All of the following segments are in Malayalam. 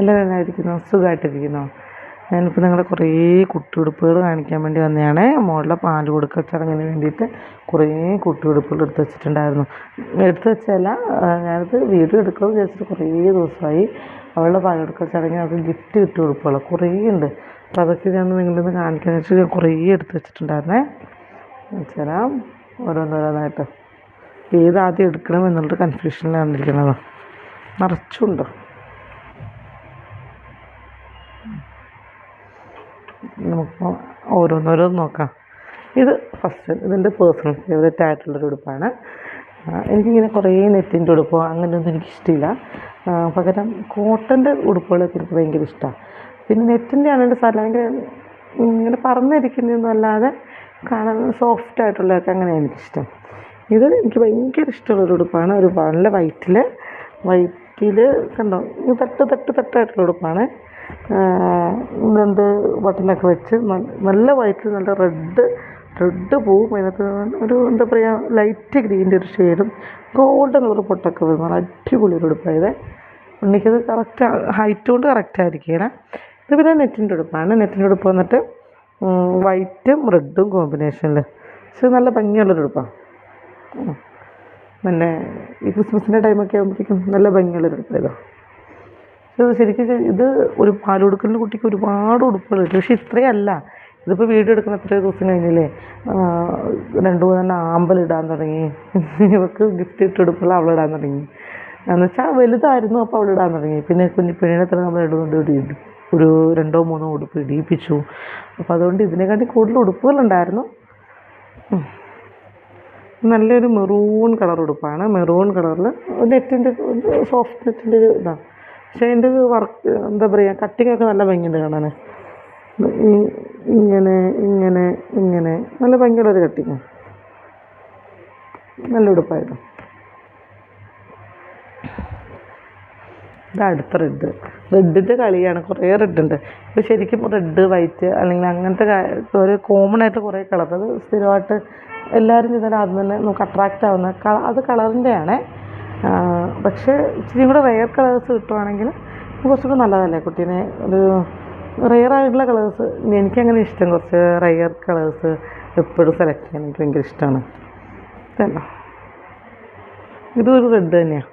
എല്ലാവരും എന്നായിരിക്കുന്നു സുഖമായിട്ടിരിക്കുന്നു ഞാനിപ്പോൾ നിങ്ങളെ കുറേ കുട്ടിയുടുപ്പുകൾ കാണിക്കാൻ വേണ്ടി വന്നതാണ് മോളിലെ പാൽ കൊടുക്കൽ ചടങ്ങിന് വേണ്ടിയിട്ട് കുറേ കുട്ടിയുടുപ്പുകൾ എടുത്ത് വെച്ചിട്ടുണ്ടായിരുന്നു. എടുത്ത് വെച്ചല്ല ഞാനത് വീഡിയോ എടുക്കണമെന്ന് വിചാരിച്ചിട്ട് കുറേ ദിവസമായി അവളുടെ പാൽ കൊടുക്കൽ ചടങ്ങിന് അവൾക്ക് ഗിഫ്റ്റ് കിട്ടിയ ഉടുപ്പുകൾ കുറേ ഉണ്ട്. അപ്പോൾ അതൊക്കെ ഞാൻ നിങ്ങളിന്ന് കാണിക്കാന്ന് വെച്ചാൽ ഞാൻ കുറേ എടുത്ത് വെച്ചിട്ടുണ്ടായിരുന്നേ. വെച്ചുതരാം ഓരോന്നോരോന്നായിട്ട്. ഏതാദ്യം എടുക്കണം എന്നുള്ളൊരു കൺഫ്യൂഷനിലാണ് ഇരിക്കുന്നത്. നിറച്ചുണ്ടോ നമുക്ക് ഓരോന്നോരോന്ന് നോക്കാം. ഇത് ഫസ്റ്റ് ഇതെന്റെ പേഴ്സണൽ ഫേവറേറ്റ് ആയിട്ടുള്ളൊരു ഉടുപ്പാണ്. എനിക്കിങ്ങനെ കുറേ നെറ്റിന്റെ ഉടുപ്പോ അങ്ങനെയൊന്നും എനിക്കിഷ്ടമില്ല പകരം കോട്ടന്റെ ഉടുപ്പുകളൊക്കെ എനിക്ക് ഭയങ്കര ഇഷ്ടമാണ് പിന്നെ നെറ്റിന്റെ ആണെങ്കിൽ ഭയങ്കര ഇങ്ങനെ പറന്നിരിക്കുന്നതൊന്നും അല്ലാതെ കാണാൻ സോഫ്റ്റ് ആയിട്ടുള്ളതൊക്കെ അങ്ങനെ എനിക്കിഷ്ടം. ഇത് എനിക്ക് ഭയങ്കര ഇഷ്ടമുള്ളൊരു ഉടുപ്പാണ്. ഒരു നല്ല വൈറ്റിൽ വൈറ്റിൽ കണ്ടോ? തട്ട് തട്ട് തട്ടായിട്ടുള്ള ഉടുപ്പാണ്. രണ്ട് ബട്ടനൊക്കെ വെച്ച് നല്ല- വൈറ്റ് നല്ല റെഡ് റെഡ് പൂവും അതിനകത്ത് ഒരു എന്താ പറയുക ലൈറ്റ് ഗ്രീന്റെ ഒരു ഷെയ്ഡും ഗോൾഡൻ കളർ പൊട്ടൊക്കെ വരും നല്ല അടിപൊളി ഒരു ഉടുപ്പായത് ഉണ്ണിക്കത് കറക്റ്റ് ഹൈറ്റ് കൊണ്ട് കറക്റ്റ് ആയിരിക്കണം ഇത് പിന്നെ നെറ്റിന്റെ ഉടുപ്പാണ്. നെറ്റിന്റെ ഉടുപ്പ് വന്നിട്ട് വൈറ്റും റെഡും കോമ്പിനേഷനിൽ പക്ഷെ നല്ല ഭംഗിയുള്ളൊരു ഉടുപ്പാണ്. പിന്നെ ഈ ക്രിസ്മസിന്റെ ടൈമൊക്കെ ആകുമ്പോഴത്തേക്കും നല്ല ഭംഗിയുള്ളൊരു ഉടുപ്പായതോ ഇത്. ശരിക്കും ഇത് ഒരു പാൽ കൊടുക്കുന്ന കുട്ടിക്ക് ഒരുപാട് ഉടുപ്പുകൾ കിട്ടും പക്ഷെ ഇത്രയല്ല. ഇതിപ്പോൾ വീഡിയോ എടുക്കുന്ന എത്രയോ ദിവസം കഴിഞ്ഞില്ലേ? രണ്ടു രണ്ട് മൂന്നെണ്ണം ആമ്പലിടാൻ തുടങ്ങി. ഇവർക്ക് ഗിഫ്റ്റ് ഇട്ട് ഉടുപ്പുകൾ അവളിടാൻ തുടങ്ങി. എന്ന് വെച്ചാൽ വലുതായിരുന്നു അപ്പോൾ അവളിടാൻ തുടങ്ങി. പിന്നെ കുഞ്ഞു പെണ്ണിനെ തന്നെ നമ്മൾ ഇടുന്നുണ്ട് ഒരു രണ്ടോ മൂന്നോ ഉടുപ്പ് ഇടിയിപ്പിച്ചു. അപ്പോൾ അതുകൊണ്ട് ഇതിനെക്കാട്ടി കൂടുതൽ ഉടുപ്പുകളുണ്ടായിരുന്നു. നല്ലൊരു മെറൂൺ കളർ ഉടുപ്പാണ്. മെറൂൺ കളറിൽ നെറ്റിന്റെ സോഫ്റ്റ് നെറ്റിന്റെ ഒരു ഇതാണ് പക്ഷേ അതിന്റെ വർക്ക് എന്താ പറയുക കട്ടിങ്ങൊക്കെ നല്ല ഭംഗിയുണ്ട് കാണാൻ ഇങ്ങനെ ഇങ്ങനെ ഇങ്ങനെ. നല്ല ഭംഗിയുള്ളൊരു കട്ടിങ് നല്ല ഉടുപ്പായിരുന്നു. ഇത് അടുത്ത റെഡ് റെഡിന്റെ കളിയാണ് കുറേ റെഡ് ഉണ്ട്. ഇപ്പോൾ ശരിക്കും റെഡ് വൈറ്റ് അല്ലെങ്കിൽ അങ്ങനത്തെ ഒരു കോമൺ ആയിട്ട് കുറേ കളർ അത് സ്ഥിരമായിട്ട് എല്ലാവരും ചെയ്താലും അത് തന്നെ നമുക്ക് അട്രാക്റ്റ് ആവുന്ന അത് കളറിന്റെ ആണേ പക്ഷേ ഇച്ചിരി കൂടെ റെയർ കളേഴ്സ് കിട്ടുവാണെങ്കിൽ കുറച്ചുകൂടെ നല്ലതല്ലേ കുട്ടീനെ? ഒരു റെയർ ആയിട്ടുള്ള കളേഴ്സ് എനിക്കങ്ങനെ ഇഷ്ടം കുറച്ച് റെയർ കളേഴ്സ് എപ്പോഴും സെലക്ട് ചെയ്യാൻ എനിക്ക് ഭയങ്കര ഇഷ്ടമാണ്. ഇതല്ലോ. ഇതും ഒരു റെഡ് തന്നെയാണ്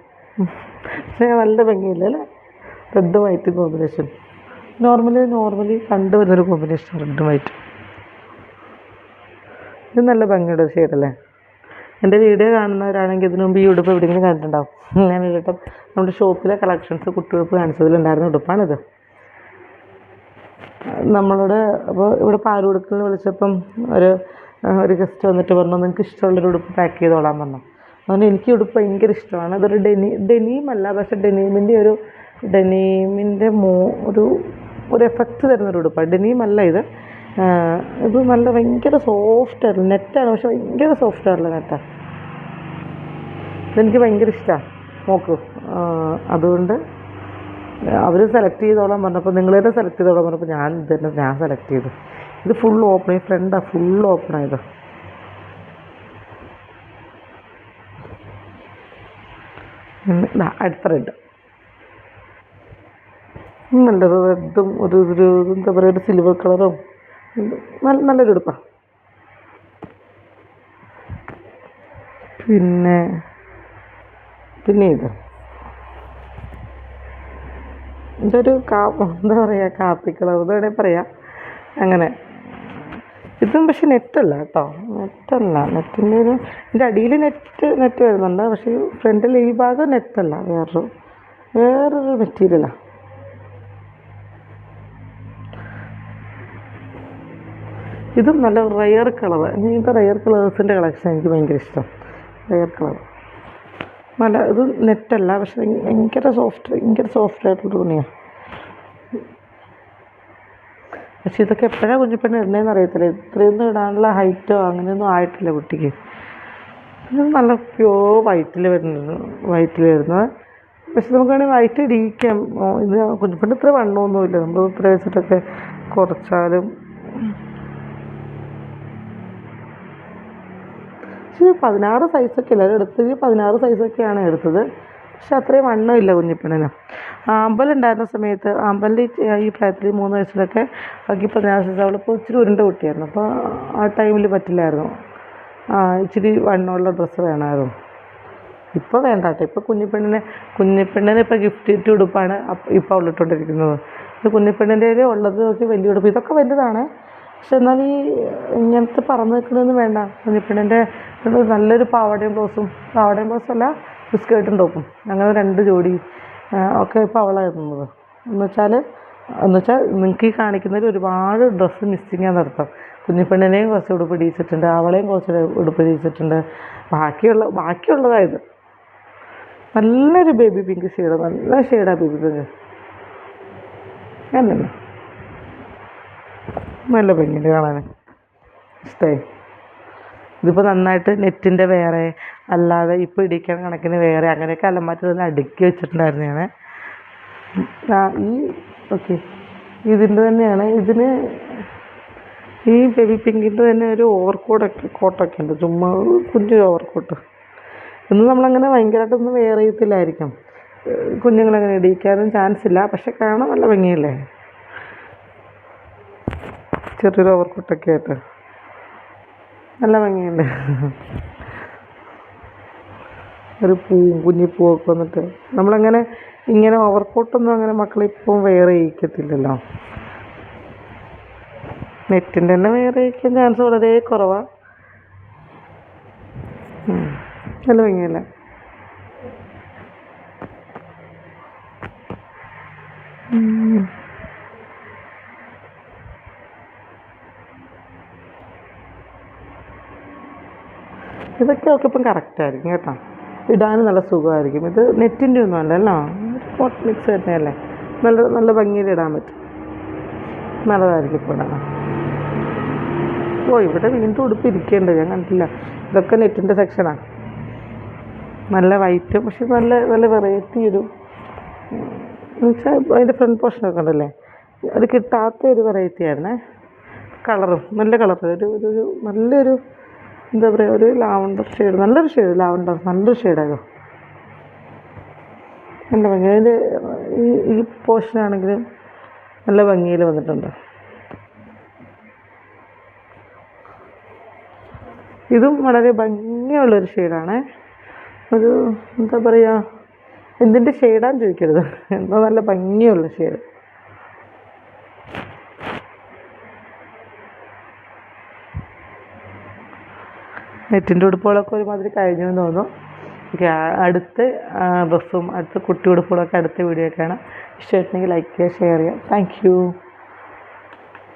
പക്ഷേ നല്ല ഭംഗിയില്ല അല്ലേ? Red white combination normally normally കണ്ടുവരുന്നൊരു combination red white ഇത് നല്ല ഭംഗിയുടെ ഷെയ്ഡല്ലേ എന്റെ വീഡിയോ കാണുന്നവരാണെങ്കിൽ ഇതിനു മുമ്പ് ഈ ഉടുപ്പ് എവിടെയെങ്കിലും കണ്ടിട്ടുണ്ടാവും. ഞാൻ കേട്ടോ നമ്മുടെ ഷോപ്പിലെ കളക്ഷൻസ് കുട്ടിയുടുപ്പ് കാണിച്ചതിലുണ്ടായിരുന്ന ഉടുപ്പാണിത്. നമ്മളോട് അപ്പോൾ ഇവിടെ പാൽ കൊടുക്കൽ വിളിച്ചപ്പം ഒരു ഒരു ഗസ്റ്റ് വന്നിട്ട് പറഞ്ഞു നിങ്ങൾക്ക് ഇഷ്ടമുള്ളൊരു ഉടുപ്പ് പാക്ക് ചെയ്തോളാൻ പറഞ്ഞു. അതുകൊണ്ട് എനിക്ക് ഉടുപ്പ് ഭയങ്കര ഇഷ്ടമാണ്. അതൊരു ഡെനി ഡെനീം അല്ല പക്ഷെ ഡെനീമിന്റെ ഒരു ഡെനീമിന്റെ മോ ഒരു ഒരു എഫക്റ്റ് തരുന്നൊരു ഉടുപ്പാണ്. ഡെനീമല്ല ഇത്. ഇത് നല്ല ഭയങ്കര സോഫ്റ്റ് ആയിട്ടുള്ള നെറ്റാണ് പക്ഷെ ഭയങ്കര സോഫ്റ്റ് ആയിരുന്നു നെറ്റാണ് ഇതെനിക്ക് ഭയങ്കര ഇഷ്ടമാണ് നോക്കൂ. അതുകൊണ്ട് അവർ സെലക്ട് ചെയ്തോളാൻ പറഞ്ഞപ്പോൾ നിങ്ങൾ തന്നെ സെലക്ട് ചെയ്തോളാൻ പറഞ്ഞപ്പോൾ ഞാൻ ഇത് തന്നെ ഞാൻ സെലക്ട് ചെയ്തു. ഇത് ഫുൾ ഓപ്പൺ ഈ ഫ്രണ്ടാണ് ഫുൾ ഓപ്പൺ ആയത്. അടുത്ത റെഡ് നല്ലൊരു റെഡും ഒരു ഒരു എന്താ പറയുക ഒരു സിൽവർ കളറും നല്ല നല്ലൊരു ഉടുപ്പാണ് പിന്നെ പിന്നെ ഇത്. ഇതൊരു കാ എന്താ പറയുക കാപ്പി കളർ ഇത് വേണേൽ പറയാം. അങ്ങനെ. ഇതും പക്ഷെ നെറ്റല്ല കേട്ടോ. നെറ്റല്ല. നെറ്റിന്റെ ഒരു ഇതിന്റെ അടിയിൽ നെറ്റ് നെറ്റ് വരുന്നുണ്ട്. പക്ഷേ ഫ്രണ്ടിൽ ഈ ഭാഗം നെറ്റല്ല വേറൊരു വേറൊരു മെറ്റീരിയലാണ് ഇതും നല്ല റയർ കളർ ഇങ്ങനത്തെ റയർ കളേഴ്സിന്റെ കളക്ഷൻ എനിക്ക് ഭയങ്കര ഇഷ്ടം. റയർ കളർ നല്ല ഇത് നെറ്റല്ല പക്ഷെ ഭയങ്കര സോഫ്റ്റ് ഭയങ്കര സോഫ്റ്റ് ആയിട്ടുള്ള തുണിയാണ് പക്ഷെ ഇതൊക്കെ എപ്പോഴാണ് കുഞ്ഞിപ്പെണ്ണ് ഇടണേന്ന് അറിയത്തില്ല. ഇത്രയൊന്നും ഇടാനുള്ള ഹൈറ്റോ അങ്ങനെയൊന്നും ആയിട്ടില്ല കുട്ടിക്ക്. നല്ല പ്യോർ വൈറ്റിൽ വരുന്നത് വൈറ്റിൽ വരുന്നത് പക്ഷെ നമുക്ക് വേണമെങ്കിൽ വൈറ്റ് ഇടിയിക്കാം ഇത് കുഞ്ഞിപ്പെണ്ണ് ഇത്ര വണ്ണമൊന്നുമില്ല. നമ്മൾ ഇത്ര വെച്ചിട്ടൊക്കെ കുറച്ചാലും പക്ഷേ പതിനാറ് സൈസൊക്കെ അല്ല എടുത്തത് പതിനാറ് സൈസൊക്കെയാണ് എടുത്തത്. പക്ഷെ അത്രയും വണ്ണമില്ല കുഞ്ഞിപ്പെണ്ണിന്. ആമ്പൽ ഉണ്ടായിരുന്ന സമയത്ത് ആമ്പലിന്റെ ഈ പ്രായത്തിൽ മൂന്ന് വയസ്സിലൊക്കെ ബാക്കി പതിനാറ് അവളിപ്പോൾ ഇച്ചിരി ഉരുണ്ട കുട്ടിയായിരുന്നു അപ്പോൾ ആ ടൈമിൽ പറ്റില്ലായിരുന്നു. ഇച്ചിരി വണ്ണമുള്ള ഡ്രസ്സ് വേണമായിരുന്നു. ഇപ്പോൾ വേണ്ട കേട്ടോ ഇപ്പോൾ കുഞ്ഞിപ്പെണ്ണിനെ കുഞ്ഞിപ്പെണ്ണിന് ഇപ്പോൾ ഗിഫ്റ്റ് ഇട്ട് ഉടുപ്പാണ് ഇപ്പോൾ അവളിട്ടുകൊണ്ടിരിക്കുന്നത് കുഞ്ഞിപ്പെണ്ണിന്റെ ഉള്ളത് നോക്കി വലിയ ഉടുപ്പ്. ഇതൊക്കെ വലുതാണ്. പക്ഷെ എന്നാൽ ഈ ഇങ്ങനത്തെ പറന്ന് നിൽക്കണമെന്ന് വേണ്ട. കുഞ്ഞിപ്പെണ്ണിന്റെ നല്ലൊരു പാവാടയും ബ്ലൗസും. പാവാടയും ബ്ലൗസും അല്ല സ്കേർട്ടും ടോപ്പും. അങ്ങനെ രണ്ട് ജോഡി ഒക്കെ ഇപ്പോൾ അവളായിരുന്നത് എന്ന് വെച്ചാൽ എന്ന് വെച്ചാൽ നിങ്ങൾക്ക് ഈ കാണിക്കുന്നതിൽ ഒരുപാട് ഡ്രസ്സ് മിസ്സിങ് ആണെന്ന് അർത്ഥം. കുഞ്ഞിപ്പെണ്ണിനെയും കുറച്ച് ഉടുപ്പ് ഇടിയിച്ചിട്ടുണ്ട് അവളെയും കുറച്ച് ഉടുപ്പ് ഇടിയിച്ചിട്ടുണ്ട്. ബാക്കിയുള്ള ബാക്കിയുള്ളതായത്. നല്ലൊരു ബേബി പിങ്ക് ഷെയ്ഡ് നല്ല ഷെയ്ഡാണ് ബേബി പിങ്ക് അല്ലല്ലോ നല്ല ഭംഗിയുണ്ട് കാണാൻ. ഇഷ്ടമായി ഇതിപ്പോൾ നന്നായിട്ട് നെറ്റിന്റെ വേറെ അല്ലാതെ ഇപ്പോൾ ഇടിക്കാൻ കണക്കിന് വേറെ അങ്ങനെയൊക്കെ അലമാറ്റി അടുക്കി വെച്ചിട്ടുണ്ടായിരുന്നു ഞാൻ ഈ ഓക്കെ. ഇതിന്റെ തന്നെയാണ്. ഇതിന് ഈ ബേബി പിങ്കിന്റെ തന്നെ ഒരു ഓവർ കോട്ടൊക്കെ ഉണ്ട്. ചുമ്മാ ഒരു കുഞ്ഞൊരു ഓവർ കോട്ട് ഇന്ന് നമ്മളങ്ങനെ ഭയങ്കരമായിട്ടൊന്നും വെയർ ചെയ്യത്തില്ലായിരിക്കും കുഞ്ഞുങ്ങളങ്ങനെ ഇടിക്കാനും ചാൻസ് ഇല്ല. പക്ഷെ കാണാൻ നല്ല ഭംഗിയല്ലേ? ചെറിയൊരു ഓവർ കോട്ടൊക്കെ ആയിട്ട്. നല്ല ഭംഗിയുണ്ട്. ഒരു പൂവും കുഞ്ഞിപ്പൂവൊക്കെ വന്നിട്ട്. നമ്മളങ്ങനെ ഇങ്ങനെ ഓവർ കോട്ടൊന്നും അങ്ങനെ മക്കളിപ്പം വെയർ ചെയ്യിക്കത്തില്ലല്ലോ. നെറ്റിന്റെ തന്നെ വെയർ ചെയ്യിക്കാൻ ചാൻസ് വളരെ കുറവാണ് നല്ല ഭംഗിയല്ലേ? ഇതൊക്കെ ഒക്കെ കറക്റ്റ് ആയിരിക്കും കേട്ടോ. ഇടാനും നല്ല സുഖമായിരിക്കും. ഇത് നെറ്റിന്റെ ഒന്നും അല്ലല്ലോ കോട്ട് മിക്സ് തന്നെയല്ലേ നല്ല നല്ല ഭംഗിയിൽ ഇടാൻ പറ്റും. നല്ലതായിരിക്കും ഇപ്പോൾ ഇടാൻ. ഓ ഇവിടെ വീണ്ടും ഉടുപ്പ് ഇരിക്കേണ്ടത് ഞാൻ കണ്ടില്ല. ഇതൊക്കെ നെറ്റിന്റെ സെക്ഷനാണ് നല്ല വൈറ്റ് പക്ഷെ നല്ല നല്ല വെറൈറ്റി ഒരു എന്നുവെച്ചാൽ അതിന്റെ ഫ്രണ്ട് പോർഷനൊക്കെ ഉണ്ടല്ലേ? അത് കിട്ടാത്ത ഒരു വെറൈറ്റി ആയിരുന്നേ. കളറും നല്ല കളർ ഒരു ഒരു നല്ലൊരു എന്താ പറയുക ഒരു ലാവണ്ടർ ഷെയ്ഡ് നല്ലൊരു ഷെയ്ഡ് ലാവണ്ടർ നല്ലൊരു ഷെയ്ഡായിരുന്നു നല്ല ഭംഗി. അതിന്റെ ഈ ഈ പോർഷനാണെങ്കിലും നല്ല ഭംഗിയിൽ വന്നിട്ടുണ്ട്. ഇതും വളരെ ഭംഗിയുള്ളൊരു ഷെയ്ഡാണ്. ഒരു എന്താ പറയുക എന്തിന്റെ ഷെയ്ഡാന്ന് ചോദിക്കരുത്. എന്തോ നല്ല ഭംഗിയുള്ള ഷെയ്ഡ്. നെറ്റിന്റെ ഉടുപ്പുകളൊക്കെ ഒരുമാതിരി കഴിഞ്ഞു എന്ന് തോന്നുന്നു. അടുത്ത ഡ്രസ്സും അടുത്ത കുട്ടി ഉടുപ്പുകളൊക്കെ അടുത്ത വീഡിയോ ഒക്കെയാണ് ഇഷ്ടമായിട്ടുണ്ടെങ്കിൽ ലൈക്ക് ചെയ്യുക ഷെയർ ചെയ്യുക. Thank you